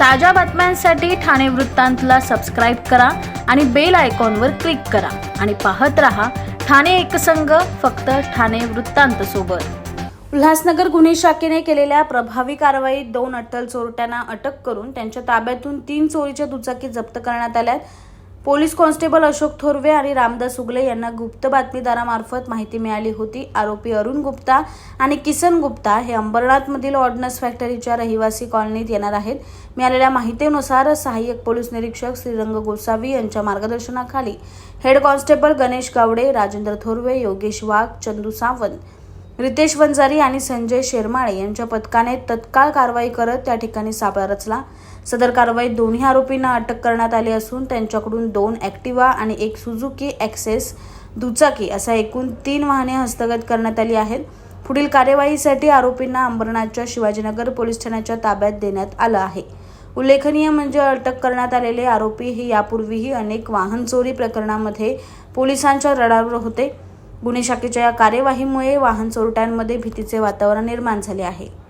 ताज्या बातम्यांसाठी ठाणे वृत्तांतला सबस्क्राईब करा आणि बेल आयकॉनवर क्लिक करा. आणि पाहत रहा ठाणे एकसंघ फक्त ठाणे वृत्तांत सोबत. उल्हासनगर गुन्हे शाखेने केलेल्या प्रभावी कारवाईत दोन अट्टल चोरट्यांना अटक करून त्यांच्या ताब्यातून तीन चोरीच्या दुचाकी जप्त करण्यात आल्यात. पोलीस कॉन्स्टेबल अशोक थोरवे आणि रामदास उगले यांना गुप्त बातमीदारामार्फत माहिती मिळाली होती. आरोपी अरुण गुप्ता आणि किसन गुप्ता हे अंबरनाथमधील ऑर्डनन्स फॅक्टरीच्या रहिवासी कॉलनीत येणार आहेत. मिळालेल्या माहितीनुसार सहाय्यक पोलीस निरीक्षक श्रीरंग गोसावी यांच्या मार्गदर्शनाखाली हेड कॉन्स्टेबल गणेश गावडे राजेंद्र थोरवे योगेश वाघ चंदू सावंत रितेश वंजारी आणि संजय शेरमाळे यांच्या पथकाने तत्काळ कारवाई करत त्या ठिकाणी सापळा रचला. सदर कारवाईत दोन्ही आरोपींना अटक करण्यात आली असून त्यांच्याकडून दोन ॲक्टिवा आणि एक सुझुकी ॲक्सेस दुचाकी असा एकूण तीन वाहने हस्तगत करण्यात आली आहेत. पुढील कार्यवाहीसाठी आरोपींना अंबरनाथच्या शिवाजीनगर पोलीस ठाण्याच्या ताब्यात देण्यात आलं आहे. उल्लेखनीय म्हणजे अटक करण्यात आलेले आरोपी हे यापूर्वीही अनेक वाहन चोरी प्रकरणामध्ये पोलिसांच्या रडारवर होते. गुन्हे शाखेच्या या कार्यवाहीमुळे वाहन चोरट्यांमध्ये भीतीचे वातावरण निर्माण झाले आहे.